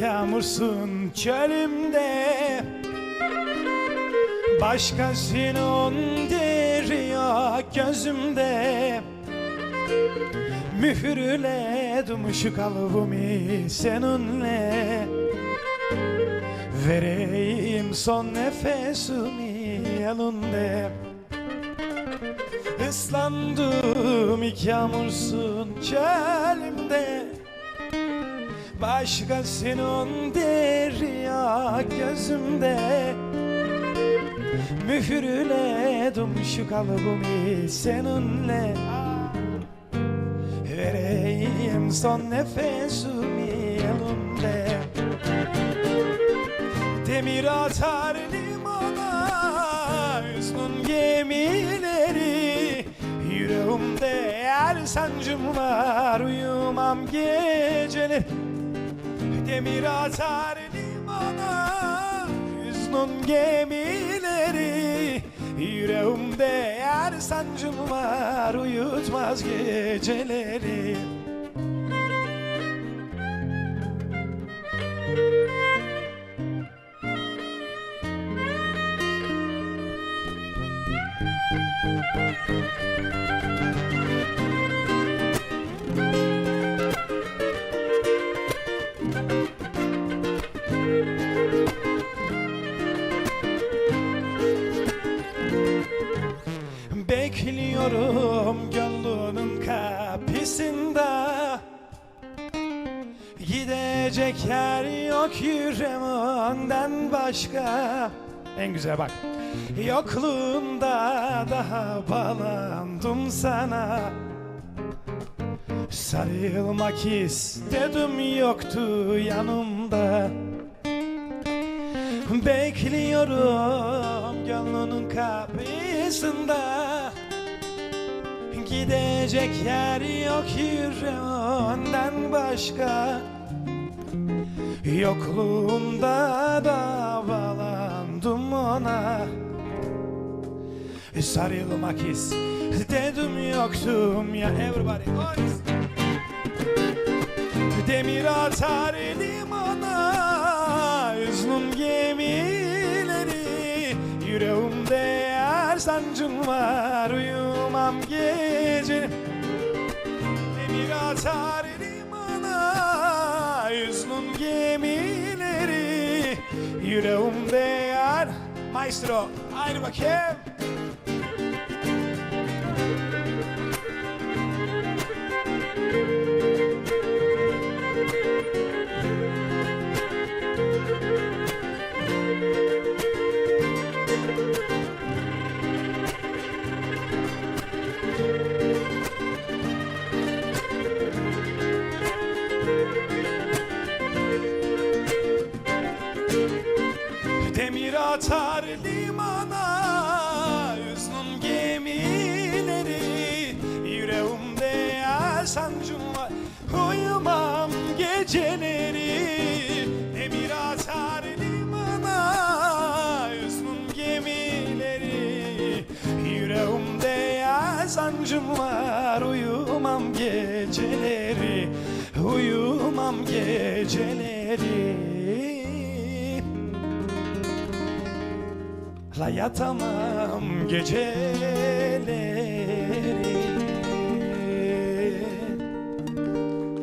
yağmursun çölümde. Başkasının deri yok gözümde. Mühürledim şu kalbimi seninle. Vereyim son nefesimi elinde. Islandım iki yağmursun çölümde Başkasının derya gözümde. Mühürledim şu kalbimi seninle. Vereyim son nefesimi elimde Demir atar limana Hüznün gemileri. Yüreğimde yer sancım var Uyumam geceler Demir atar limana Hüznün gemileri. Yüreğimde yer sancım var Uyutmaz geceleri. Bekliyorum Gidecek yer yok yüreğimden başka. En güzel bak. Yokluğunda daha bağlandım sana. Sarılmak istedim yoktu yanımda. Bekliyorum gönlünün kapısında. Gidecek yer yok yüreğinden başka Yokluğunda da bağlandım ona Sarılmak istedim yoktum ya everybody boys Demir atar limana Hüznün gemileri. Yüreğimde yer sancım var Uyumam gece Yüreğimde yer Maestro Haydi bakayım atar limana Hüznün gemileri. Yüreğimde yer sancım var Uyumam geceleri. Demir atar limana Hüznün gemileri. Yüreğimde yer sancım var Uyumam geceleri. Uyumam geceleri La yatamam geceleri